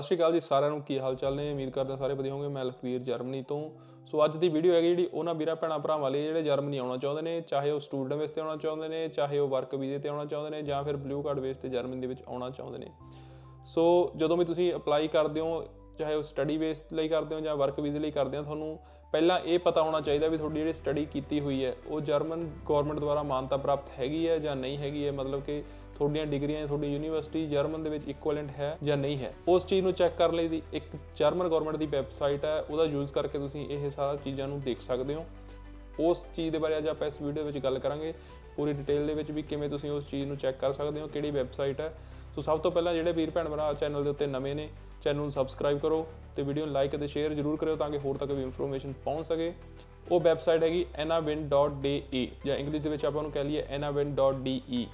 ਸਤਿ ਸ਼੍ਰੀ ਅਕਾਲ ਜੀ, ਸਾਰਿਆਂ ਨੂੰ ਕੀ ਹਾਲ ਚਾਲ ਨੇ? ਉਮੀਦ ਕਰਦਾ ਸਾਰੇ ਵਧੀਆ ਹੋਵੋਗੇ। ਮੈਂ ਲਖਵੀਰ ਜਰਮਨੀ ਤੋਂ। ਸੋ ਅੱਜ ਦੀ ਵੀਡੀਓ ਹੈਗੀ ਜਿਹੜੀ, ਉਹਨਾਂ ਵੀਰਾਂ ਭੈਣਾਂ ਭਰਾਵਾਂ ਲਈ ਜਿਹੜੇ ਜਰਮਨੀ ਆਉਣਾ ਚਾਹੁੰਦੇ ਨੇ, ਚਾਹੇ ਉਹ ਸਟੂਡੈਂਟ ਬੇਸ ਤੇ ਆਉਣਾ ਚਾਹੁੰਦੇ ਨੇ, ਚਾਹੇ ਉਹ ਵਰਕ ਵੀਜ਼ੇ ਤੇ ਆਉਣਾ ਚਾਹੁੰਦੇ ਨੇ, ਜਾਂ ਫਿਰ ਬਲੂ ਕਾਰਡ ਬੇਸ ਤੇ ਜਰਮਨੀ ਦੇ ਵਿੱਚ ਆਉਣਾ ਚਾਹੁੰਦੇ ਨੇ। ਸੋ ਜਦੋਂ ਵੀ ਤੁਸੀਂ ਅਪਲਾਈ ਕਰਦੇ ਹੋ, ਚਾਹੇ ਉਹ ਸਟੱਡੀ ਬੇਸ ਲਈ ਕਰਦੇ ਹੋ ਜਾਂ ਵਰਕ ਵੀਜ਼ੇ ਲਈ ਕਰਦੇ ਹੋ, ਤੁਹਾਨੂੰ ਪਹਿਲਾਂ ਇਹ ਪਤਾ ਹੋਣਾ ਚਾਹੀਦਾ ਵੀ ਤੁਹਾਡੀ ਜਿਹੜੀ ਸਟੱਡੀ ਕੀਤੀ ਹੋਈ ਹੈ, ਉਹ ਜਰਮਨ ਗਵਰਨਮੈਂਟ ਦੁਆਰਾ ਮਾਨਤਾ ਪ੍ਰਾਪਤ ਹੈਗੀ ਹੈ ਜਾਂ ਨਹੀਂ ਹੈਗੀ ਹੈ। ਮਤਲਬ ਕਿ ਤੁਹਾਡੀਆਂ ਡਿਗਰੀਆਂ ਤੁਹਾਡੀ ਯੂਨੀਵਰਸਿਟੀ ਜਰਮਨ ਦੇ ਵਿੱਚ ਇਕੁਇਵਲੈਂਟ ਹੈ ਜਾਂ ਨਹੀਂ ਹੈ, ਉਸ ਚੀਜ਼ ਨੂੰ ਚੈੱਕ ਕਰਨ ਲਈ ਦੀ, ਇੱਕ ਜਰਮਨ ਗਵਰਨਮੈਂਟ ਦੀ ਵੈਬਸਾਈਟ ਹੈ, ਉਹਦਾ ਯੂਜ਼ ਕਰਕੇ ਤੁਸੀਂ ਇਹ ਸਾਰਾ ਚੀਜ਼ਾਂ ਨੂੰ ਦੇਖ ਸਕਦੇ ਹੋ। ਉਸ ਚੀਜ਼ ਦੇ ਬਾਰੇ ਅੱਜ ਆਪਾਂ ਇਸ ਵੀਡੀਓ ਵਿੱਚ ਗੱਲ ਕਰਾਂਗੇ, ਪੂਰੀ ਡਿਟੇਲ ਦੇ ਵਿੱਚ ਵੀ ਕਿਵੇਂ ਤੁਸੀਂ ਉਸ ਚੀਜ਼ ਨੂੰ ਚੈੱਕ ਕਰ ਸਕਦੇ ਹੋ, ਕਿਹੜੀ ਵੈਬਸਾਈਟ ਹੈ। ਸੋ ਸਭ ਤੋਂ ਪਹਿਲਾਂ ਜਿਹੜੇ ਵੀਰ ਭੈਣ ਭਰਾ ਚੈਨਲ ਦੇ ਉੱਤੇ ਨਵੇਂ ਨੇ ਚੈਨਲ ਨੂੰ ਸਬਸਕ੍ਰਾਈਬ ਕਰੋ ਤੇ ਵੀਡੀਓ ਨੂੰ ਲਾਈਕ ਅਤੇ ਸ਼ੇਅਰ ਜ਼ਰੂਰ ਕਰਿਓ ਤਾਂ ਕਿ ਹੋਰ ਤੱਕ ਵੀ ਇਨਫੋਰਮੇਸ਼ਨ ਪਹੁੰਚ ਸਕੇ। ਉਹ ਵੈਬਸਾਈਟ ਹੈਗੀ enavin.de ਜਾਂ ਇੰਗਲਿਸ਼ ਦੇ ਵਿੱਚ ਆਪਾਂ ਉਹਨੂੰ ਕਹਿ ਲਈਏ enavin.de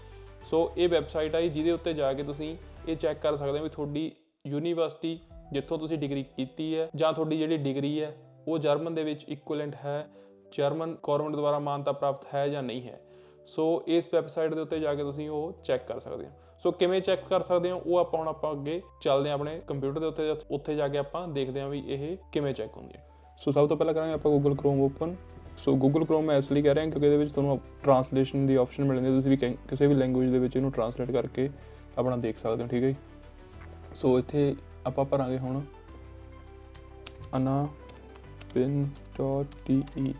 ਸੋ ਇਹ ਵੈਬਸਾਈਟ ਆਈ ਜਿਹਦੇ ਉੱਤੇ ਜਾ ਕੇ ਤੁਸੀਂ ਇਹ ਚੈੱਕ ਕਰ ਸਕਦੇ ਹੋ ਵੀ ਤੁਹਾਡੀ ਯੂਨੀਵਰਸਿਟੀ ਜਿੱਥੋਂ ਤੁਸੀਂ ਡਿਗਰੀ ਕੀਤੀ ਹੈ ਜਾਂ ਤੁਹਾਡੀ ਜਿਹੜੀ ਡਿਗਰੀ ਹੈ, ਉਹ ਜਰਮਨ ਦੇ ਵਿੱਚ ਇਕੁਇਵਲੈਂਟ ਹੈ ਜਰਮਨ ਗਵਰਨਮੈਂਟ ਦੁਆਰਾ ਮਾਨਤਾ ਪ੍ਰਾਪਤ ਹੈ ਜਾਂ ਨਹੀਂ ਹੈ। ਸੋ ਇਸ ਵੈਬਸਾਈਟ ਦੇ ਉੱਤੇ ਜਾ ਕੇ ਤੁਸੀਂ ਉਹ ਚੈੱਕ ਕਰ ਸਕਦੇ ਹੋ। ਸੋ ਕਿਵੇਂ ਚੈੱਕ ਕਰ ਸਕਦੇ ਹੋ, ਉਹ ਆਪਾਂ ਹੁਣ ਆਪਾਂ ਅੱਗੇ ਚੱਲਦੇ ਹਾਂ ਆਪਣੇ ਕੰਪਿਊਟਰ ਦੇ ਉੱਤੇ, ਉੱਥੇ ਜਾ ਕੇ ਆਪਾਂ ਦੇਖਦੇ ਹਾਂ ਵੀ ਇਹ ਕਿਵੇਂ ਚੈੱਕ ਹੁੰਦੀ ਹੈ। ਸੋ ਸਭ ਤੋਂ ਪਹਿਲਾਂ ਕਰਾਂਗੇ ਆਪਾਂ Google Chrome open so Google Chrome ਮੈਂ ਇਸ ਲਈ ਕਹਿ ਰਿਹਾ ਕਿਉਂਕਿ ਇਹਦੇ ਵਿੱਚ ਤੁਹਾਨੂੰ ਟਰਾਂਸਲੇਸ਼ਨ ਦੀ ਆਪਸ਼ਨ ਮਿਲ ਜਾਂਦੀ ਹੈ। ਤੁਸੀਂ ਵੀ ਕਈ- ਕਿਸੇ ਵੀ ਲੈਂਗੁਏਜ ਦੇ ਵਿੱਚ ਇਹਨੂੰ ਟਰਾਂਸਲੇਟ ਕਰਕੇ ਆਪਣਾ ਦੇਖ ਸਕਦੇ ਹੋ, ਠੀਕ ਹੈ ਜੀ? ਸੋ ਇੱਥੇ ਆਪਾਂ ਭਰਾਂਗੇ ਹੁਣ anapin.de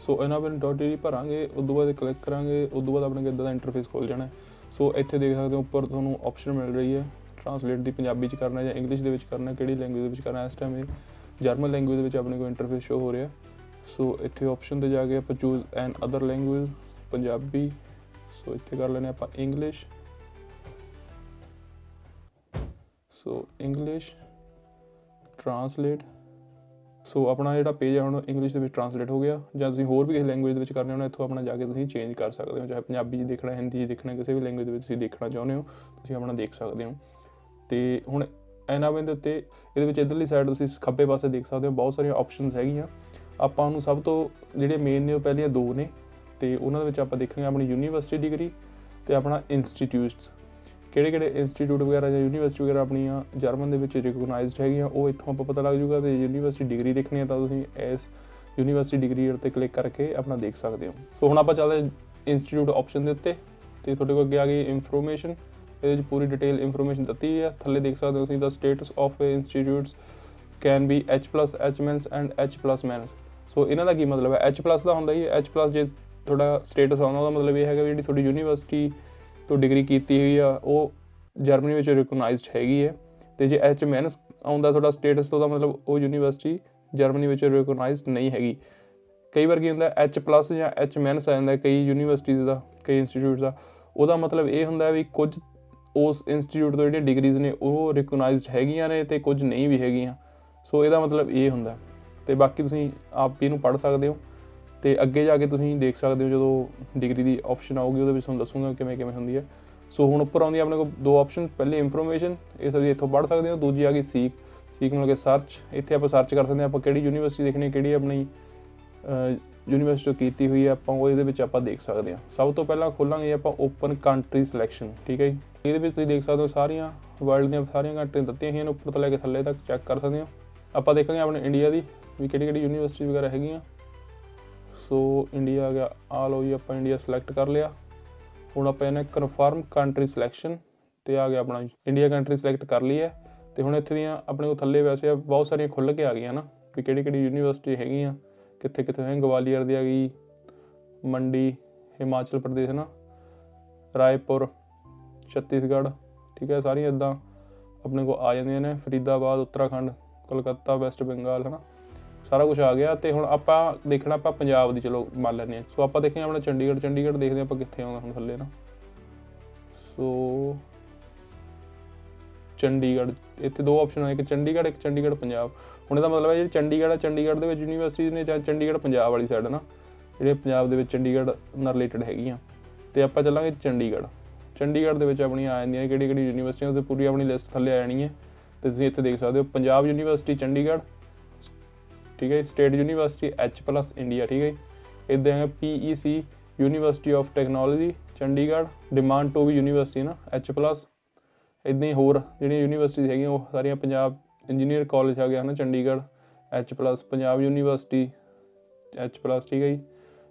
ਸੋ anapin.de ਭਰਾਂਗੇ, ਉਸ ਤੋਂ ਬਾਅਦ ਕਲਿੱਕ ਕਰਾਂਗੇ, ਉਸ ਤੋਂ ਬਾਅਦ ਆਪਣੇ ਕੋਲ ਇਦਾਂ ਦਾ ਇੰਟਰਫੇਸ ਖੁੱਲ ਜਾਣਾ ਸੋ ਇੱਥੇ ਦੇਖ ਸਕਦੇ ਹੋ, ਉੱਪਰ ਤੁਹਾਨੂੰ ਆਪਸ਼ਨ ਮਿਲ ਰਹੀ ਹੈ। ਟਰਾਂਸਲੇਟ ਦੀ ਪੰਜਾਬੀ ਚ ਕਰਨਾ ਜਾਂ ਇੰਗਲਿਸ਼ ਦੇ ਵਿੱਚ ਕਰਨਾ, ਕਿਹੜੀ ਲੈਂਗੁਏਜ ਦੇ ਵਿੱਚ ਕਰਨਾ ਇਸ ਟਾਈਮ ਇਹ ਜਰਮਨ ਲੈਂਗੁਏਜ ਦੇ ਵਿੱਚ ਆਪਣੇ ਕੋਲ ਇੰਟਰਫੇਸ ਸ਼ੋ ਹੋ ਰਿਹਾ। ਸੋ ਇੱਥੇ ਆਪਸ਼ਨ ਤੇ ਜਾ ਕੇ ਆਪਾਂ choose another language Punjabi so ਇੱਥੇ ਕਰ ਲੈਣੇ ਆਪਾਂ English so English translate so ਆਪਣਾ ਜਿਹੜਾ ਪੇਜ ਹੈ ਹੁਣ ਇੰਗਲਿਸ਼ ਦੇ ਵਿੱਚ ਟਰਾਂਸਲੇਟ ਹੋ ਗਿਆ, ਜਾਂ ਤੁਸੀਂ ਹੋਰ ਵੀ ਕਿਸੇ ਲੈਂਗੁਏਜ ਦੇ ਵਿੱਚ ਕਰਨੇ ਹੋਣਾ, ਇੱਥੋਂ ਆਪਣਾ ਜਾ ਕੇ ਤੁਸੀਂ ਚੇਂਜ ਕਰ ਸਕਦੇ ਹੋ, ਚਾਹੇ ਪੰਜਾਬੀ 'ਚ ਦੇਖਣਾ, ਹਿੰਦੀ 'ਚ ਦੇਖਣਾ, ਕਿਸੇ ਵੀ ਲੈਂਗੁਏਜ ਦੇ ਵਿੱਚ ਤੁਸੀਂ ਦੇਖਣਾ ਚਾਹੁੰਦੇ ਹੋ, ਤੁਸੀਂ ਆਪਣਾ ਦੇਖ ਸਕਦੇ ਹੋ। ਤੇ ਹੁਣ ਐਨਾਵਿਨ ਦੇ ਉੱਤੇ, ਇਹਦੇ ਵਿੱਚ ਇਧਰਲੀ ਸਾਈਡ ਤੁਸੀਂ ਖੱਬੇ ਪਾਸੇ ਦੇਖ ਸਕਦੇ ਹੋ, ਬਹੁਤ ਸਾਰੀਆਂ ਆਪਸ਼ਨਸ ਹੈਗੀਆਂ। ਆਪਾਂ ਨੂੰ ਸਭ ਤੋਂ ਜਿਹੜੇ ਮੇਨ ਨੇ ਉਹ ਪਹਿਲੀਆਂ ਦੋ ਨੇ ਤੇ ਉਹਨਾਂ ਦੇ ਵਿੱਚ ਆਪਾਂ ਦੇਖਾਂਗੇ ਆਪਣੀ ਯੂਨੀਵਰਸਿਟੀ ਡਿਗਰੀ ਤੇ ਆਪਣਾ ਇੰਸਟੀਟਿਊਟਸ ਕਿਹੜੇ ਕਿਹੜੇ ਇੰਸਟੀਟਿਊਟ ਵਗੈਰਾ ਜਾਂ ਯੂਨੀਵਰਸਿਟੀ ਵਗੈਰਾ ਆਪਣੀਆਂ ਜਰਮਨ ਦੇ ਵਿੱਚ ਰਿਕਗਨਾਈਜ਼ਡ ਹੈਗੀਆਂ, ਉਹ ਇੱਥੋਂ ਆਪਾਂ ਪਤਾ ਲੱਗ ਜੂਗਾ ਤੇ ਯੂਨੀਵਰਸਿਟੀ ਡਿਗਰੀ ਦੇਖਣੀ ਹੈ ਤਾਂ ਤੁਸੀਂ ਇਸ ਯੂਨੀਵਰਸਿਟੀ ਡਿਗਰੀ ਉੱਤੇ ਕਲਿੱਕ ਕਰਕੇ ਆਪਣਾ ਦੇਖ ਸਕਦੇ ਹੋ। ਸੋ ਹੁਣ ਆਪਾਂ ਚੱਲਦੇ ਇੰਸਟੀਟਿਊਟ ਆਪਸ਼ਨ ਦੇ ਉੱਤੇ ਤੇ ਤੁਹਾਡੇ ਕੋਲ ਅੱਗੇ ਆ ਗਈ ਇਨਫੋਰਮੇਸ਼ਨ ਇਹਦੇ ਵਿੱਚ ਪੂਰੀ ਡਿਟੇਲ ਇਨਫੋਰਮੇਸ਼ਨ ਦਿੱਤੀ ਹੈ ਥੱਲੇ ਦੇਖ ਸਕਦੇ ਹੋ ਤੁਸੀਂ ਦਾ status of institutes can be H+ H minus and H+ minus so ਇਹਨਾਂ ਦਾ ਕੀ ਮਤਲਬ ਹੈ? H+ ਦਾ ਹੁੰਦਾ ਹੀ H+ ਜੇ ਤੁਹਾਡਾ ਸਟੇਟਸ ਆਉਂਦਾ ਉਹਦਾ ਮਤਲਬ ਇਹ ਹੈਗਾ ਵੀ ਜਿਹੜੀ ਤੁਹਾਡੀ ਯੂਨੀਵਰਸਿਟੀ ਤੋਂ ਡਿਗਰੀ ਕੀਤੀ ਹੋਈ ਆ, ਉਹ ਜਰਮਨੀ ਵਿੱਚ ਰਿਕਗਨਾਈਜ਼ਡ ਹੈਗੀ ਹੈ। ਤੇ ਜੇ ਐਚ ਮਾਈਨਸ ਆਉਂਦਾ ਤੁਹਾਡਾ ਸਟੇਟਸ ਤੋਂ ਦਾ ਮਤਲਬ ਉਹ ਯੂਨੀਵਰਸਿਟੀ ਜਰਮਨੀ ਵਿੱਚ ਰਿਕਗਨਾਈਜ਼ਡ ਨਹੀਂ ਹੈਗੀ। ਕਈ ਵਾਰ ਕੀ ਹੁੰਦਾ ਐਚ ਪਲੱਸ ਜਾਂ ਐਚ ਮਾਈਨਸ ਆ ਜਾਂਦਾ ਕਈ ਯੂਨੀਵਰਸਿਟੀਜ਼ ਦਾ, ਕਈ ਇੰਸਟੀਚਿਊਟ ਦਾ। ਉਹਦਾ ਮਤਲਬ ਇਹ ਹੁੰਦਾ ਵੀ ਕੁਝ ਉਸ ਇੰਸਟੀਚਿਊਟ ਤੋਂ ਜਿਹੜੀਆਂ ਡਿਗਰੀਜ਼ ਨੇ, ਉਹ ਰਿਕਗਨਾਈਜ਼ਡ ਹੈਗੀਆਂ ਨੇ ਤੇ ਕੁਝ ਨਹੀਂ ਵੀ ਹੈਗੀਆਂ। ਸੋ ਇਹਦਾ ਮਤਲਬ ਇਹ ਹੁੰਦਾ। ਤੇ ਬਾਕੀ ਤੁਸੀਂ ਆਪ ਵੀ ਇਹਨੂੰ ਪੜ੍ਹ ਸਕਦੇ ਹੋ। ਤੇ ਅੱਗੇ ਜਾ ਕੇ ਤੁਸੀਂ ਦੇਖ ਸਕਦੇ ਹੋ ਜਦੋਂ ਡਿਗਰੀ ਦੀ ਆਪਸ਼ਨ ਆਊਗੀ, ਉਹਦੇ ਵਿੱਚ ਤੁਹਾਨੂੰ ਦੱਸੂਗਾ ਕਿਵੇਂ ਕਿਵੇਂ ਹੁੰਦੀ ਹੈ। ਸੋ ਹੁਣ ਉੱਪਰ ਆਉਂਦੀ ਆਪਣੇ ਕੋਲ ਦੋ ਆਪਸ਼ਨ ਪਹਿਲੀ ਇਨਫੋਰਮੇਸ਼ਨ ਇਹ ਤੁਸੀਂ ਇੱਥੋਂ ਪੜ੍ਹ ਸਕਦੇ ਹੋ, ਦੂਜੀ ਆ ਗਈ ਸੀਕ ਸੀਕ ਮਤਲਬ ਕਿ ਸਰਚ ਇੱਥੇ ਆਪਾਂ ਸਰਚ ਕਰ ਸਕਦੇ ਹਾਂ ਆਪਾਂ ਕਿਹੜੀ ਯੂਨੀਵਰਸਿਟੀ ਦੇਖਣੀ ਕਿਹੜੀ ਆਪਣੀ ਯੂਨੀਵਰਸਿਟੀ ਕੀਤੀ ਹੋਈ ਹੈ, ਆਪਾਂ ਉਹ ਇਹਦੇ ਵਿੱਚ ਆਪਾਂ ਦੇਖ ਸਕਦੇ ਹਾਂ। ਸਭ ਤੋਂ ਪਹਿਲਾਂ ਖੋਲਾਂਗੇ ਆਪਾਂ ਓਪਨ ਕੰਟਰੀ ਸਿਲੈਕਸ਼ਨ ਠੀਕ ਹੈ ਜੀ? ਇਹਦੇ ਵਿੱਚ ਤੁਸੀਂ ਦੇਖ ਸਕਦੇ ਹੋ ਸਾਰੀਆਂ ਵਰਲਡ ਦੀਆਂ ਸਾਰੀਆਂ ਕੰਟਰੀਆਂ ਦਿੱਤੀਆਂ ਹੋਈਆਂ ਨੇ, ਉੱਪਰ ਤੋਂ ਲੈ ਕੇ ਥੱਲੇ ਤੱਕ ਚੈੱਕ ਕਰ ਸਕਦੇ ਹੋ। ਆਪਾਂ ਦੇਖਾਂਗੇ ਆਪਣੇ ਇੰਡੀਆ ਦੀ ਵੀ ਕਿਹੜੀ ਕਿਹੜੀ ਯੂਨੀਵਰਸਿਟੀ ਵਗੈਰਾ ਹੈਗੀਆਂ। ਸੋ ਇੰਡੀਆ ਆ ਗਿਆ ਆ ਲਓ ਜੀ, ਆਪਾਂ ਇੰਡੀਆ ਸਿਲੈਕਟ ਕਰ ਲਿਆ। ਹੁਣ ਆਪਾਂ ਇਹਨੇ ਕਨਫਰਮ ਕੰਟਰੀ ਸਿਲੈਕਸ਼ਨ ਤੇ ਆ ਗਿਆ ਆਪਣਾ ਇੰਡੀਆ ਕੰਟਰੀ ਸਿਲੈਕਟ ਕਰ ਲਈ ਹੈ। ਤੇ ਹੁਣ ਇੱਥੇ ਦੀਆਂ ਆਪਣੇ ਕੋਲ ਥੱਲੇ ਵੈਸੇ ਬਹੁਤ ਸਾਰੀਆਂ ਖੁੱਲ ਕੇ ਆ ਗਈਆਂ ਨਾ, ਵੀ ਕਿਹੜੀ ਕਿਹੜੀ ਯੂਨੀਵਰਸਿਟੀ ਹੈਗੀਆਂ, ਕਿੱਥੇ ਕਿੱਥੇ ਹੈ ਗਵਾਲੀਅਰ ਦੀ ਆ ਗਈ, ਮੰਡੀ, ਹਿਮਾਚਲ ਪ੍ਰਦੇਸ਼ ਨਾ, ਰਾਏਪੁਰ, ਛੱਤੀਸਗੜ੍ਹ, ਠੀਕ ਹੈ, ਸਾਰੀਆਂ ਇਦਾਂ ਆਪਣੇ ਕੋਲ ਆ ਜਾਂਦੀਆਂ ਨੇ, ਫਰੀਦਾਬਾਦ, ਉੱਤਰਾਖੰਡ, ਕੋਲਕਾਤਾ, ਵੈਸਟ ਬੰਗਾਲ, ਹੈ ਨਾ। ਸਾਰਾ ਕੁਝ ਆ ਗਿਆ ਤੇ ਹੁਣ ਆਪਾਂ ਦੇਖਣਾ ਆਪਾਂ ਪੰਜਾਬ ਦੀ, ਚਲੋ ਮੰਨ ਲੈਂਦੇ ਹਾਂ। ਸੋ ਆਪਾਂ ਦੇਖਾਂਗੇ ਆਪਣਾ ਚੰਡੀਗੜ੍ਹ ਚੰਡੀਗੜ੍ਹ ਦੇਖਦੇ ਹਾਂ ਆਪਾਂ ਕਿੱਥੇ ਆਉਂਦਾ ਹੁਣ ਥੱਲੇ ਨਾ। ਸੋ ਚੰਡੀਗੜ੍ਹ, ਇੱਥੇ ਦੋ ਆਪਸ਼ਨ ਆ, ਇੱਕ ਚੰਡੀਗੜ੍ਹ ਇੱਕ ਚੰਡੀਗੜ੍ਹ ਪੰਜਾਬ। ਹੁਣ ਇਹਦਾ ਮਤਲਬ ਹੈ ਜਿਹੜੀ ਚੰਡੀਗੜ੍ਹ ਹੈ ਚੰਡੀਗੜ੍ਹ ਦੇ ਵਿੱਚ ਯੂਨੀਵਰਸਿਟੀ ਨੇ ਜਾਂ ਚੰਡੀਗੜ੍ਹ ਪੰਜਾਬ ਵਾਲੀ ਸਾਈਡ ਨਾ, ਜਿਹੜੇ ਪੰਜਾਬ ਦੇ ਵਿੱਚ ਚੰਡੀਗੜ੍ਹ ਨਾਲ ਰਿਲੇਟਡ ਹੈਗੀਆਂ। ਤੇ ਆਪਾਂ ਚੱਲਾਂਗੇ ਚੰਡੀਗੜ੍ਹ। ਚੰਡੀਗੜ੍ਹ ਦੇ ਵਿੱਚ ਆਪਣੀਆਂ ਆ ਜਾਂਦੀਆਂ ਕਿਹੜੀ ਕਿਹੜੀ ਯੂਨੀਵਰਸਿਟੀਆਂ ਉਹਦੇ ਪੂਰੀ ਆਪਣੀ ਲਿਸਟ ਥੱਲੇ ਆ ਜਾਣੀ ਹੈ। ਤੇ ਤੁਸੀਂ ਇੱਥੇ ਦੇਖ ਸਕਦੇ ਹੋ ਪੰਜਾਬ ਯੂਨੀਵਰਸਿਟੀ ਚੰਡੀਗੜ੍ਹ ਠੀਕ ਹੈ state university H plus India ਠੀਕ ਹੈ ਇਦਾਂ ਹੈ PEC university of technology Chandigarh demand to we university ਨਾ ਐਚ ਪਲੱਸ ਇਦਾਂ ਹੀ ਹੋਰ ਜਿਹੜੀਆਂ ਯੂਨੀਵਰਸਿਟੀ ਹੈਗੀਆਂ, ਉਹ ਸਾਰੀਆਂ ਪੰਜਾਬ ਇੰਜੀਨੀਅਰ ਕਾਲਜ ਆ ਗਿਆ ਹਨਾ Chandigarh, H+ Punjab university H+ ਠੀਕ ਹੈ ਜੀ?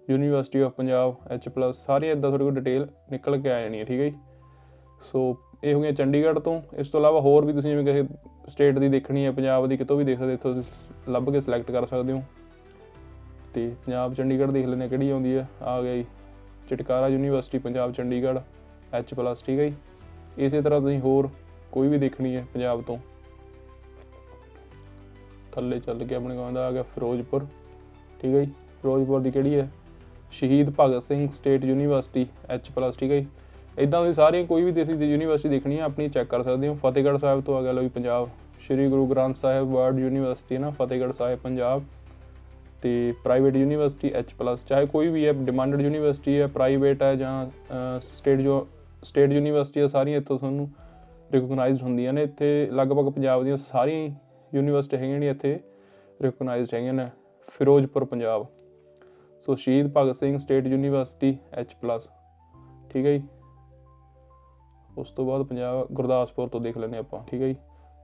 ਯੂਨੀਵਰਸਿਟੀ ਆਫ ਪੰਜਾਬ H+ ਸਾਰੀਆਂ ਇਦਾਂ ਤੁਹਾਡੇ ਕੋਲ ਡਿਟੇਲ ਨਿਕਲ ਕੇ ਆ ਜਾਣੀ ਹੈ ਠੀਕ ਹੈ ਜੀ? ਸੋ ਇਹ ਹੋ ਗਈਆਂ ਚੰਡੀਗੜ੍ਹ ਤੋਂ। ਇਸ ਤੋਂ ਇਲਾਵਾ ਹੋਰ ਵੀ ਤੁਸੀਂ ਜਿਵੇਂ ਕਿਸੇ ਸਟੇਟ ਦੀ ਦੇਖਣੀ ਹੈ, ਪੰਜਾਬ ਦੀ ਕਿਤੋਂ ਵੀ ਦੇਖ ਸਕਦੇ, ਇੱਥੋਂ ਤੁਸੀਂ ਲੱਭ ਕੇ ਸਿਲੈਕਟ ਕਰ ਸਕਦੇ ਹੋ। ਤੇ ਪੰਜਾਬ ਚੰਡੀਗੜ੍ਹ ਦੇਖ ਲੈਣੇ ਕਿਹੜੀ ਆਉਂਦੀ ਹੈ। ਆ ਗਈ ਜੀ, ਚਟਕਾਰਾ ਯੂਨੀਵਰਸਿਟੀ, ਪੰਜਾਬ ਚੰਡੀਗੜ੍ਹ, H+ ਠੀਕ ਹੈ ਜੀ। ਇਸੇ ਤਰ੍ਹਾਂ ਤੁਸੀਂ ਹੋਰ ਕੋਈ ਵੀ ਦੇਖਣੀ ਹੈ ਪੰਜਾਬ ਤੋਂ। ਥੱਲੇ ਚੱਲ ਕੇ ਆਪਣੇ ਕੋਲ ਆ ਗਿਆ ਫਿਰੋਜ਼ਪੁਰ, ਠੀਕ ਹੈ ਜੀ। ਫਿਰੋਜ਼ਪੁਰ ਦੀ ਕਿਹੜੀ ਹੈ? Shaheed Bhagat Singh state university, H+ ਠੀਕ ਹੈ ਜੀ। ਇਦਾਂ ਦੀ ਸਾਰੀਆਂ ਕੋਈ ਵੀ ਦੇਸੀ ਦੀ ਯੂਨੀਵਰਸਿਟੀ ਦੇਖਣੀ ਹੈ ਆਪਣੀ ਚੈੱਕ ਕਰ ਸਕਦੇ ਹੋ। ਫਤਿਹਗੜ੍ਹ ਸਾਹਿਬ ਤੋਂ ਆ ਗਿਆ ਲੋ ਪੰਜਾਬ। ਸ਼੍ਰੀ ਗੁਰੂ ਗ੍ਰੰਥ ਸਾਹਿਬ ਵਰਡ ਯੂਨੀਵਰਸਿਟੀ ਨਾ, ਫਤਿਹਗੜ੍ਹ ਸਾਹਿਬ, ਪੰਜਾਬ। ਤੇ ਪ੍ਰਾਈਵੇਟ ਯੂਨੀਵਰਸਿਟੀ H+ ਚਾਹੇ ਕੋਈ ਵੀ ਹੈ ਡਿਮਾਂਡਡ ਯੂਨੀਵਰਸਿਟੀ ਹੈ ਪ੍ਰਾਈਵੇਟ ਹੈ ਜਾਂ ਸਟੇਟ ਜੋ ਸਟੇਟ ਯੂਨੀਵਰਸਿਟੀ ਹੈ, ਸਾਰੀਆਂ ਇੱਥੋਂ ਤੁਹਾਨੂੰ ਰਿਕਗਨਾਈਜ਼ਡ ਹੁੰਦੀਆਂ ਨੇ। ਇੱਥੇ ਲਗਭਗ ਪੰਜਾਬ ਦੀਆਂ ਸਾਰੀਆਂ ਯੂਨੀਵਰਸਿਟੀ ਹੈਗੀਆਂ ਨੇ, ਇੱਥੇ ਰਿਕਗਨਾਈਜ਼ਡ ਹੈਗੀਆਂ ਨੇ। Firozpur, Punjab. So Shaheed Bhagat Singh state university H+ ਠੀਕ ਹੈ ਜੀ? ਉਸ ਤੋਂ ਬਾਅਦ ਪੰਜਾਬ, ਗੁਰਦਾਸਪੁਰ ਤੋਂ ਦੇਖ ਲੈਨੇ ਆਪਾਂ, ਠੀਕ ਹੈ ਜੀ?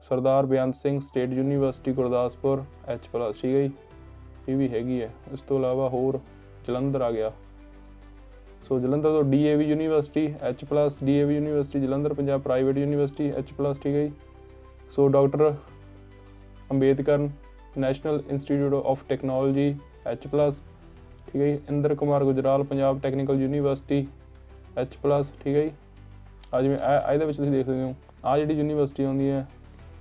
Sardar Beant Singh state university, Gurdaspur, H+ ਠੀਕ ਹੈ ਜੀ? ਇਹ ਵੀ ਹੈਗੀ ਹੈ। ਇਸ ਤੋਂ ਇਲਾਵਾ ਹੋਰ ਜਲੰਧਰ ਆ ਗਿਆ। ਸੋ ਜਲੰਧਰ ਤੋਂ DAV university, H+ DAV university, Jalandhar Punjab private university, H+ ਠੀਕ ਹੈ ਜੀ? So doctor Ambedkar national institute of technology, H+ ਠੀਕ ਹੈ ਜੀ? Inder Kumar Gujral, Punjab technical university, H+ ਠੀਕ ਹੈ ਜੀ? ਆ ਜਿਵੇਂ ਇਹਦੇ ਵਿੱਚ ਤੁਸੀਂ ਦੇਖ ਸਕਦੇ ਹੋ। ਆ ਜਿਹੜੀ ਯੂਨੀਵਰਸਿਟੀ ਆਉਂਦੀ ਹੈ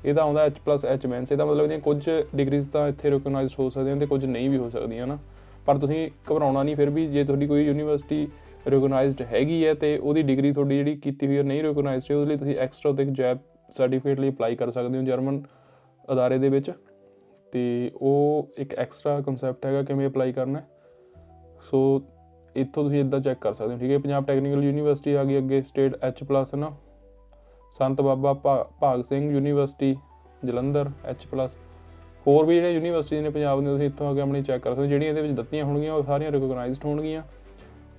ਇਹਦਾ ਆਉਂਦਾ H+ H ਮੈਂਸ ਇਹਦਾ ਮਤਲਬ ਇਹਦੀਆਂ ਕੁਝ ਡਿਗਰੀਜ਼ ਤਾਂ ਇੱਥੇ ਰਿਕਗਨਾਈਜ਼ਡ ਹੋ ਸਕਦੀਆਂ ਤੇ ਕੁਝ ਨਹੀਂ ਵੀ ਹੋ ਸਕਦੀਆਂ ਨਾ ਪਰ ਤੁਸੀਂ ਘਬਰਾਉਣਾ ਨਹੀਂ, ਫਿਰ ਵੀ ਜੇ ਤੁਹਾਡੀ ਕੋਈ ਯੂਨੀਵਰਸਿਟੀ ਰਿਕਗਨਾਈਜ਼ਡ ਹੈਗੀ ਹੈ ਤੇ ਉਹਦੀ ਡਿਗਰੀ ਤੁਹਾਡੀ ਜਿਹੜੀ ਕੀਤੀ ਹੋਈ ਹੈ, ਨਹੀਂ ਰਿਕਗਨਾਈਜ਼ਡ ਹੈ, ਉਸ ਲਈ ਤੁਸੀਂ ਐਕਸਟਰਾ ਉਹਦੇ ਜੈਬ ਸਰਟੀਫਿਕੇਟ ਲਈ ਅਪਲਾਈ ਕਰ ਸਕਦੇ ਹੋ ਜਰਮਨ ਅਦਾਰੇ ਦੇ ਵਿੱਚ। ਤੇ ਉਹ ਇੱਕ ਐਕਸਟਰਾ ਕਨਸੈਪਟ ਹੈਗਾ ਕਿਵੇਂ ਅਪਲਾਈ ਕਰਨਾ ਸੋ ਇੱਥੋਂ ਤੁਸੀਂ ਇਦਾਂ ਚੈੱਕ ਕਰ ਸਕਦੇ ਹੋ, ਠੀਕ ਹੈ? ਪੰਜਾਬ ਟੈਕਨੀਕਲ ਯੂਨੀਵਰਸਿਟੀ ਆ ਗਈ ਅੱਗੇ ਸਟੇਟ H+ ਨਾ। ਸੰਤ ਬਾਬਾ ਭਾ- ਭਾਗ ਸਿੰਘ ਯੂਨੀਵਰਸਿਟੀ ਜਲੰਧਰ H+ ਹੋਰ ਵੀ ਜਿਹੜੇ ਯੂਨੀਵਰਸਿਟੀ ਨੇ ਪੰਜਾਬ ਦੀਆਂ, ਤੁਸੀਂ ਇੱਥੋਂ ਆ ਕੇ ਆਪਣੀ ਚੈੱਕ ਕਰ ਸਕਦੇ ਹੋ। ਜਿਹੜੀਆਂ ਇਹਦੇ ਵਿੱਚ ਦਿੱਤੀਆਂ ਹੋਣਗੀਆਂ, ਉਹ ਸਾਰੀਆਂ ਰਿਕੋਗਨਾਈਜ਼ਡ ਹੋਣਗੀਆਂ।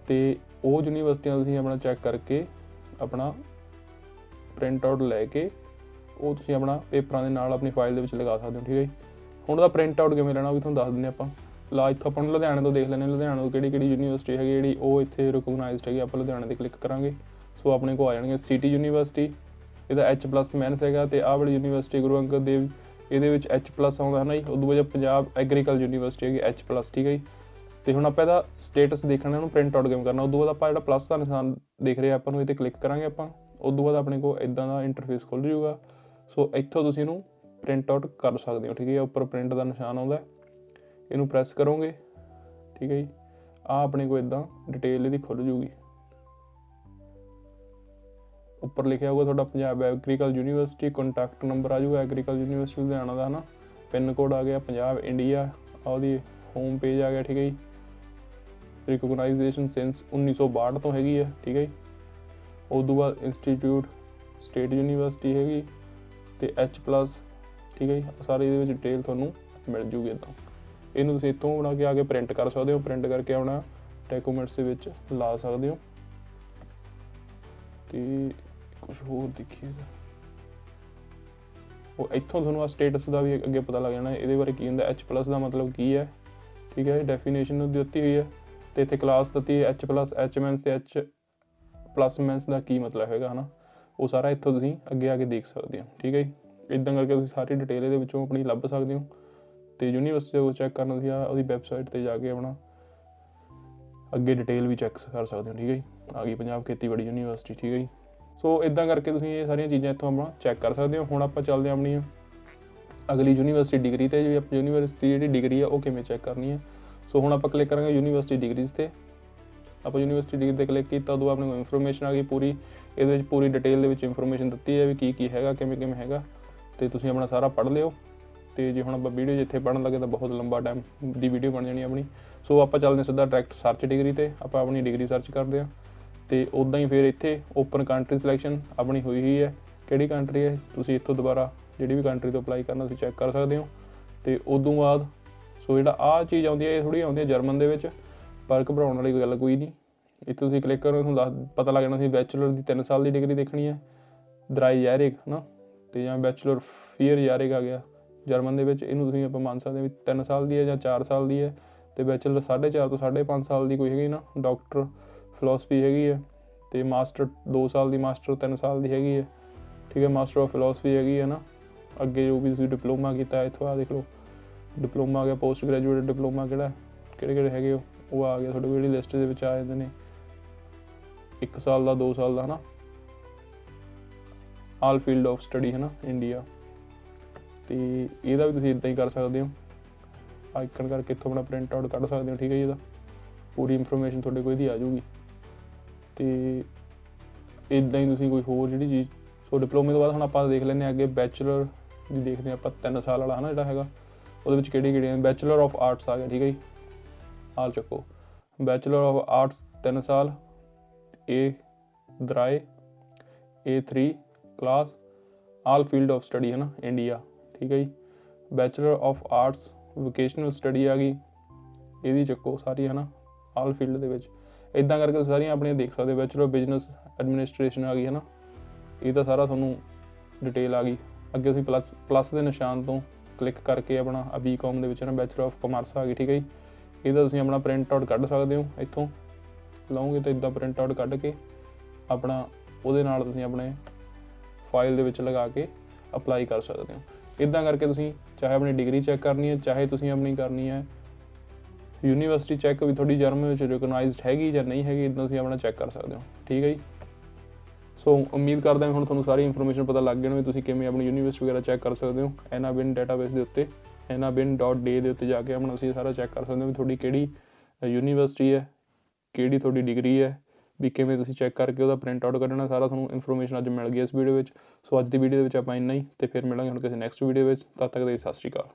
ਤੇ ਉਹ ਯੂਨੀਵਰਸਿਟੀਆਂ ਤੁਸੀਂ ਆਪਣਾ ਚੈੱਕ ਕਰਕੇ ਆਪਣਾ ਪ੍ਰਿੰਟ ਆਊਟ ਲੈ ਕੇ ਉਹ ਤੁਸੀਂ ਆਪਣਾ ਪੇਪਰਾਂ ਦੇ ਨਾਲ ਆਪਣੀ ਫਾਈਲ ਦੇ ਵਿੱਚ ਲਗਾ ਸਕਦੇ ਹੋ, ਠੀਕ ਹੈ ਜੀ? ਹੁਣ ਉਹਦਾ ਪ੍ਰਿੰਟ ਆਊਟ ਕਿਵੇਂ ਲੈਣਾ ਉਹ ਵੀ ਤੁਹਾਨੂੰ ਦੱਸ ਦਿੰਦੇ ਆਪਾਂ। ਲਾ ਇੱਥੋਂ ਆਪਾਂ ਨੂੰ ਲੁਧਿਆਣੇ ਤੋਂ ਦੇਖ ਲੈਣੇ ਲੁਧਿਆਣੇ ਤੋਂ ਕਿਹੜੀ ਕਿਹੜੀ ਯੂਨੀਵਰਸਿਟੀ ਹੈਗੀ, ਜਿਹੜੀ ਉਹ ਇੱਥੇ ਰਿਕਗਨਾਈਜ਼ਡ ਹੈਗੀ, ਆਪਾਂ ਲੁਧਿਆਣੇ ਤੇ ਕਲਿੱਕ ਕਰਾਂਗੇ। ਸੋ ਆਪਣੇ ਕੋ ਆ ਜਾਣਗੇ ਸਿਟੀ ਯੂਨੀਵਰਸਿਟੀ ਇਹਦਾ H+ ਮੈਨਸ ਹੈਗਾ ਤੇ ਆਹ ਵਾਲੀ ਯੂਨੀਵਰਸਿਟੀ ਗੁਰੂ ਅੰਗਦ ਦੇਵ, ਇਹਦੇ ਵਿੱਚ H+ ਆਉਂਦਾ ਹੈ ਨਾ ਜੀ, ਉਦੋਂ ਬਾਅਦ ਪੰਜਾਬ ਐਗਰੀਕਲਚਰ ਯੂਨੀਵਰਸਿਟੀ ਹੈਗੀ, H+ ਠੀਕ ਹੈ ਜੀ। ਤੇ ਹੁਣ ਆਪਾਂ ਇਹਦਾ ਸਟੇਟਸ ਦੇਖਣਾ, ਇਹਨੂੰ ਪ੍ਰਿੰਟ ਆਊਟ ਗੇਮ ਕਰਨਾ, ਉਦੋਂ ਬਾਅਦ ਆਪਾਂ ਜਿਹੜਾ ਪਲੱਸ ਦਾ ਨਿਸ਼ਾਨ ਦੇਖ ਰਹੇ ਆਪਾਂ ਨੂੰ ਇਹ ਤੇ ਕਲਿੱਕ ਕਰਾਂਗੇ ਆਪਾਂ, ਉਦੋਂ ਬਾਅਦ ਆਪਣੇ ਕੋਲ ਇਦਾਂ ਦਾ ਇੰਟਰਫੇਸ ਖੁੱਲ ਜਾਊਗਾ। ਸੋ ਇੱਥੋਂ ਤੁਸੀਂ ਇਹਨੂੰ ਪ੍ਰਿੰਟ ਆਊਟ ਕਰ ਸਕਦੇ ਹੋ, ਠੀਕ ਹੈ ਉੱਪਰ ਪ੍ਰਿੰਟ ਦਾ ਨਿਸ਼ਾਨ ਆਉਂਦਾ ਇਹਨੂੰ ਪ੍ਰੈਸ ਕਰੋਗੇ, ਠੀਕ ਹੈ ਜੀ। ਆ ਆਪਣੇ ਕੋਲ ਇਦਾਂ ਡਿਟੇਲ ਇਹਦੀ ਖੁੱਲ ਜੂਗੀ। ਉੱਪਰ ਲਿਖਿਆ ਹੋਊਗਾ ਤੁਹਾਡਾ Punjab agriculture university contact number ਆ ਜਾਊਗਾ ਐਗਰੀਕਲਚਰ ਯੂਨੀਵਰਸਿਟੀ ਲੁਧਿਆਣਾ ਦਾ, ਹਨਾ। ਪਿੰਨ ਕੋਡ ਆ ਗਿਆ ਪੰਜਾਬ ਇੰਡੀਆ ਆ ਉਹਦੀ ਹੋਮ ਪੇਜ ਆ ਗਿਆ, ਠੀਕ ਹੈ ਜੀ। ਰਿਕਗਨਾਈਜੇਸ਼ਨ ਸਿੰਸ 1962 ਤੋਂ ਹੈਗੀ ਹੈ ਠੀਕ ਹੈ ਜੀ। ਉਸ ਤੋਂ ਬਾਅਦ ਇੰਸਟੀਚਿਊਟ ਸਟੇਟ ਯੂਨੀਵਰਸਿਟੀ ਹੈਗੀ, ਤੇ H+ ਠੀਕ ਹੈ ਜੀ। ਸਾਰੇ ਇਹਦੇ ਵਿੱਚ ਡਿਟੇਲ ਤੁਹਾਨੂੰ ਮਿਲ ਜੂਗੀ ਇਦਾਂ। ਇਹਨੂੰ ਤੁਸੀਂ ਇੱਥੋਂ ਬਣਾ ਕੇ ਆ ਕੇ ਪ੍ਰਿੰਟ ਕਰ ਸਕਦੇ ਹੋ। ਪ੍ਰਿੰਟ ਕਰਕੇ ਆਪਣਾ ਡਾਕੂਮੈਂਟਸ ਦੇ ਵਿੱਚ ਲਾ ਸਕਦੇ ਹੋ। ਤੇ ਕੁਝ ਹੋਰ ਦੇਖੀਏਗਾ ਉਹ ਇੱਥੋਂ ਤੁਹਾਨੂੰ ਆ ਸਟੇਟਸ ਦਾ ਵੀ ਅੱਗੇ ਪਤਾ ਲੱਗ ਜਾਣਾ। ਇਹਦੇ ਬਾਰੇ ਕੀ ਹੁੰਦਾ? H+ ਦਾ ਮਤਲਬ ਕੀ ਹੈ? ਠੀਕ ਹੈ ਡੈਫੀਨੇਸ਼ਨ ਨੂੰ ਦਿੱਤੀ ਹੋਈ ਹੈ। ਤੇ ਇੱਥੇ ਕਲਾਸ ਦਿੱਤੀ ਹੈ। H+ H ਮੈਨਸ ਤੇ H ਪਲੱਸ ਮੈਨਸ ਦਾ ਕੀ ਮਤਲਬ ਹੈਗਾ, ਹਨਾ? ਉਹ ਸਾਰਾ ਇੱਥੋਂ ਤੁਸੀਂ ਅੱਗੇ ਆ ਕੇ ਦੇਖ ਸਕਦੇ ਹੋ। ਠੀਕ ਹੈ ਜੀ? ਇਦਾਂ ਕਰਕੇ ਤੁਸੀਂ ਸਾਰੀ ਡਿਟੇਲ ਇਹਦੇ ਵਿੱਚੋਂ ਆਪਣੀ ਲੱਭ ਸਕਦੇ ਹੋ। ਤੇ ਯੂਨੀਵਰਸਿਟੀ ਉਹ ਚੈੱਕ ਕਰਨਾ ਸੀ ਆ, ਉਹਦੀ ਵੈਬਸਾਈਟ ਤੇ ਜਾ ਕੇ ਆਪਣਾ ਅੱਗੇ ਡਿਟੇਲ ਵੀ ਚੈੱਕ ਕਰ ਸਕਦੇ ਹੋ, ਠੀਕ ਹੈ ਜੀ? ਆ ਗਈ ਪੰਜਾਬ ਖੇਤੀਬਾੜੀ ਯੂਨੀਵਰਸਿਟੀ, ਠੀਕ ਹੈ ਜੀ? ਸੋ ਇਦਾਂ ਕਰਕੇ ਤੁਸੀਂ ਇਹ ਸਾਰੀਆਂ ਚੀਜ਼ਾਂ ਇੱਥੋਂ ਆਪਣਾ ਚੈੱਕ ਕਰ ਸਕਦੇ ਹੋ। ਹੁਣ ਆਪਾਂ ਚੱਲਦੇ ਹਾਂ ਆਪਣੀ ਅਗਲੀ ਯੂਨੀਵਰਸਿਟੀ ਡਿਗਰੀ ਤੇ, ਜਿਹੜੀ ਆਪਣੀ ਯੂਨੀਵਰਸਿਟੀ ਜਿਹੜੀ ਡਿਗਰੀ ਆ, ਉਹ ਕਿਵੇਂ ਚੈੱਕ ਕਰਨੀ ਹੈ? ਸੋ ਹੁਣ ਆਪਾਂ ਕਲਿੱਕ ਕਰਾਂਗੇ ਯੂਨੀਵਰਸਿਟੀ ਡਿਗਰੀਜ਼ ਤੇ। ਆਪਾਂ ਯੂਨੀਵਰਸਿਟੀ ਡਿਗਰੀ ਤੇ ਕਲਿੱਕ ਕੀਤਾ, ਉਦੋਂ ਆਪਣੇ ਕੋਲ ਇਨਫੋਰਮੇਸ਼ਨ ਆ ਗਈ ਪੂਰੀ। ਇਹਦੇ ਵਿੱਚ ਪੂਰੀ ਡਿਟੇਲ ਦੇ ਵਿੱਚ ਇਨਫੋਰਮੇਸ਼ਨ ਦਿੱਤੀ ਹੈ ਵੀ ਕੀ ਕੀ ਹੈਗਾ ਕਿਵੇਂ ਕਿਵੇਂ ਹੈਗਾ। ਤੇ ਤੁਸੀਂ ਆਪਣਾ ਸਾਰਾ ਪੜ੍ਹ ਲਿਓ। ਤੇ ਜੇ ਹੁਣ ਆਪਾਂ ਵੀਡੀਓ ਜਿੱਥੇ ਪੜਨ ਲੱਗੇ ਤਾਂ ਬਹੁਤ ਲੰਬਾ ਟਾਈਮ ਦੀ ਵੀਡੀਓ ਬਣ ਜਾਣੀ ਆਪਣੀ। ਸੋ ਆਪਾਂ ਚੱਲਦੇ ਹਾਂ ਸਿੱਧਾ ਡਾਇਰੈਕਟ ਸਰਚ ਡਿਗਰੀ ਤੇ, ਆਪਾਂ ਆਪਣੀ ਡਿਗਰੀ ਸਰਚ ਕਰਦੇ ਹਾਂ। ਤੇ ਉਦਾਂ ਹੀ ਫਿਰ ਇੱਥੇ ਓਪਨ ਕੰਟਰੀ ਸਿਲੈਕਸ਼ਨ ਆਪਣੀ ਹੋਈ ਹੀ ਹੈ। ਕਿਹੜੀ ਕੰਟਰੀ ਹੈ? ਤੁਸੀਂ ਇੱਥੋਂ ਦੁਬਾਰਾ ਜਿਹੜੀ ਵੀ ਕੰਟਰੀ ਤੋਂ ਅਪਲਾਈ ਕਰਨਾ ਤੁਸੀਂ ਚੈੱਕ ਕਰ ਸਕਦੇ ਹੋ। ਤੇ ਉਦੋਂ ਬਾਅਦ ਸੋ ਜਿਹੜਾ ਆ ਚੀਜ਼ ਆਉਂਦੀ ਹੈ, ਇਹ ਥੋੜੀ ਆਉਂਦੀ ਹੈ ਜਰਮਨ ਦੇ ਵਿੱਚ। ਪਰ ਘਬਰਾਉਣ ਵਾਲੀ ਕੋਈ ਗੱਲ ਕੋਈ ਨਹੀਂ। ਇੱਥੇ ਤੁਸੀਂ ਕਲਿੱਕ ਕਰੋ, ਤੁਹਾਨੂੰ ਦੱਸ, ਪਤਾ ਲੱਗ ਜਾਣਾ ਸੀ ਬੈਚਲਰ ਦੀ 3 ਸਾਲ ਦੀ ਡਿਗਰੀ ਦੇਖਣੀ ਹੈ। ਦਰਾਈ ਯਾਰਿਕ ਹਨਾ? ਤੇ ਜਾਂ ਬੈਚਲਰ ਫੀਅਰ ਯਾਰਿਕ ਆ ਗਿਆ। ਜਰਮਨ ਦੇ ਵਿੱਚ, ਇਹਨੂੰ ਤੁਸੀਂ ਆਪਾਂ ਮੰਨ ਸਕਦੇ ਹਾਂ ਵੀ 3 ਸਾਲ ਦੀ ਹੈ ਜਾਂ 4 ਸਾਲ ਦੀ ਹੈ ਤੇ ਬੈਚਲਰ 4.5 ਤੋਂ 5.5 ਸਾਲ ਦੀ ਕੋਈ ਹੈਗੀ ਨਾ ਡਾਕਟਰ ਫਿਲਾਸਫੀ ਹੈਗੀ ਹੈ ਤੇ ਮਾਸਟਰ 2 ਸਾਲ ਦੀ ਮਾਸਟਰ 3 ਸਾਲ ਦੀ ਹੈਗੀ ਹੈ, ਠੀਕ ਹੈ ਮਾਸਟਰ ਆਫ ਫਿਲਾਸਫੀ ਹੈਗੀ ਹੈ ਨਾ, ਅੱਗੇ ਜੋ ਵੀ ਤੁਸੀਂ ਡਿਪਲੋਮਾ ਕੀਤਾ ਇੱਥੋਂ ਆ ਦੇਖ ਲਓ ਡਿਪਲੋਮਾ ਆ ਗਿਆ ਪੋਸਟ ਗ੍ਰੈਜੂਏਟ ਡਿਪਲੋਮਾ ਕਿਹੜਾ ਕਿਹੜੇ ਕਿਹੜੇ ਹੈਗੇ ਉਹ ਉਹ ਆ ਗਿਆ ਤੁਹਾਡੇ ਕੋਲ, ਜਿਹੜੀ ਲਿਸਟ ਦੇ ਵਿੱਚ ਆ ਜਾਂਦੇ ਨੇ 1 ਸਾਲ ਦਾ 2 ਸਾਲ ਦਾ ਹਨਾ ਆਲ ਫੀਲਡ ਆਫ ਸਟੱਡੀ ਹੈ ਨਾ ਇੰਡੀਆ ਤੇ ਇਹਦਾ ਵੀ ਤੁਸੀਂ ਇਦਾਂ ਹੀ ਕਰ ਸਕਦੇ ਹੋ। ਆਈਕਨ ਕਰਕੇ ਇੱਥੋਂ ਆਪਣਾ ਪ੍ਰਿੰਟ ਆਊਟ ਕੱਢ ਸਕਦੇ ਹੋ, ਠੀਕ ਹੈ ਜੀ ਇਹਦਾ। ਪੂਰੀ ਇਨਫੋਰਮੇਸ਼ਨ ਤੁਹਾਡੇ ਕੋਲ ਇਹਦੀ ਆ ਜਾਊਗੀ। ਤੇ ਇਦਾਂ ਹੀ ਤੁਸੀਂ ਕੋਈ ਹੋਰ ਜਿਹੜੀ ਚੀਜ਼, ਸੋ ਡਿਪਲੋਮੇ ਤੋਂ ਬਾਅਦ ਹੁਣ ਆਪਾਂ ਦੇਖ ਲੈਂਦੇ ਹਾਂ ਅੱਗੇ ਬੈਚਲਰ ਦੀ ਦੇਖਦੇ ਹਾਂ ਆਪਾਂ 3 ਸਾਲ ਵਾਲਾ ਹਨਾ ਜਿਹੜਾ ਹੈਗਾ। ਉਹਦੇ ਵਿੱਚ ਕਿਹੜੀ ਕਿਹੜੀਆਂ ਬੈਚਲਰ ਆਫ ਆਰਟਸ ਆ ਗਿਆ, ਠੀਕ ਹੈ ਜੀ। ਆਲ ਚੱਕੋ। ਬੈਚਲਰ ਆਫ ਆਰਟਸ 3 ਸਾਲ ਏ ਦਰਾਏ A3 class all field of study ਹੈ ਨਾ ਇੰਡੀਆ ਠੀਕ ਹੈ ਜੀ bachelor of arts vocational study ਆ ਗਈ। ਇਹਦੀ ਚੱਕੋ ਸਾਰੀ ਹੈ ਨਾ ਆਲ ਫੀਲਡ ਦੇ ਵਿੱਚ। ਇਦਾਂ ਕਰਕੇ ਤੁਸੀਂ ਸਾਰੀਆਂ ਆਪਣੀਆਂ ਦੇਖ ਸਕਦੇ ਬੈਚਲਰ ਬਿਜ਼ਨਸ ਐਡਮਿਨਿਸਟ੍ਰੇਸ਼ਨ ਆ ਗਈ ਹੈ ਨਾ ਇਹ ਤਾਂ ਸਾਰਾ ਤੁਹਾਨੂੰ ਡਿਟੇਲ ਆ ਗਈ। ਅੱਗੇ ਤੁਸੀਂ ਪਲੱਸ ਪਲੱਸ ਦੇ ਨਿਸ਼ਾਨ ਤੋਂ ਕਲਿੱਕ ਕਰਕੇ ਆਪਣਾ ਬੀਕਾਮ ਦੇ ਵਿੱਚ ਨਾ ਬੈਚਲਰ ਆਫ ਕਮਰਸ ਆ ਗਈ, ਠੀਕ ਹੈ ਜੀ। ਇਹਦਾ ਤੁਸੀਂ ਆਪਣਾ ਪ੍ਰਿੰਟ ਆਊਟ ਕੱਢ ਸਕਦੇ ਹੋ ਇੱਥੋਂ। ਲਓਗੇ ਤਾਂ ਇਦਾਂ ਪ੍ਰਿੰਟ ਆਊਟ ਕੱਢ ਕੇ ਆਪਣਾ ਉਹਦੇ ਨਾਲ ਤੁਸੀਂ ਆਪਣੇ ਫਾਈਲ ਦੇ ਵਿੱਚ ਲਗਾ ਕੇ ਅਪਲਾਈ ਕਰ ਸਕਦੇ ਹੋ। ਇਦਾਂ ਕਰਕੇ ਤੁਸੀਂ ਚਾਹੇ ਆਪਣੀ ਡਿਗਰੀ ਚੈੱਕ ਕਰਨੀ ਹੈ, ਚਾਹੇ ਤੁਸੀਂ ਆਪਣੀ ਕਰਨੀ ਹੈ, ਯੂਨੀਵਰਸਿਟੀ ਚੈੱਕ ਵੀ ਤੁਹਾਡੀ ਜਰਮਨ ਵਿੱਚ ਰਿਕਗਨਾਈਜ਼ਡ ਹੈਗੀ ਜਾਂ ਨਹੀਂ ਹੈਗੀ ਇਦਾਂ ਤੁਸੀਂ ਆਪਣਾ ਚੈੱਕ ਕਰ ਸਕਦੇ ਹੋ। ਠੀਕ ਹੈ ਜੀ? ਸੋ ਉਮੀਦ ਕਰਦਾ ਹਾਂ ਹੁਣ ਤੁਹਾਨੂੰ ਸਾਰੀ ਇਨਫੋਰਮੇਸ਼ਨ ਪਤਾ ਲੱਗ ਗਈ ਹੋਣੀ ਤੁਸੀਂ ਕਿਵੇਂ ਆਪਣੀ ਯੂਨੀਵਰਸਿਟੀ ਵਗੈਰਾ ਚੈੱਕ ਕਰ ਸਕਦੇ ਹੋ। ਐਨਾ ਬਿਨ ਡਾਟਾਬੇਸ ਦੇ ਉੱਤੇ ਐਨਾ ਬਿਨ ਐਨਾਬਿਨ.ਡੇ ਦੇ ਉੱਤੇ ਜਾ ਕੇ ਆਪਣਾ ਤੁਸੀਂ ਸਾਰਾ ਚੈੱਕ ਕਰ ਸਕਦੇ ਹੋ ਵੀ ਤੁਹਾਡੀ ਕਿਹੜੀ ਯੂਨੀਵਰਸਿਟੀ ਹੈ, ਕਿਹੜੀ ਤੁਹਾਡੀ ਡਿਗਰੀ ਹੈ ਵੀ ਕਿਵੇਂ ਤੁਸੀਂ ਚੈੱਕ ਕਰਕੇ ਉਹਦਾ ਪ੍ਰਿੰਟ ਆਊਟ ਕੱਢਣਾ, ਸਾਰਾ ਤੁਹਾਨੂੰ ਇਨਫੋਰਮੇਸ਼ਨ ਅੱਜ ਮਿਲ ਗਈ ਇਸ ਵੀਡੀਓ ਵਿੱਚ। ਸੋ ਅੱਜ ਦੀ ਵੀਡੀਓ ਦੇ ਵਿੱਚ ਆਪਾਂ ਇੰਨਾ ਹੀ, ਤੇ ਫਿਰ ਮਿਲਾਂਗੇ ਹੁਣ ਕਿਸੇ ਨੈਕਸਟ ਵੀਡੀਓ ਵਿੱਚ। ਤਦ ਤੱਕ ਦੇ ਸਤਿ ਸ਼੍ਰੀ ਅਕਾਲ।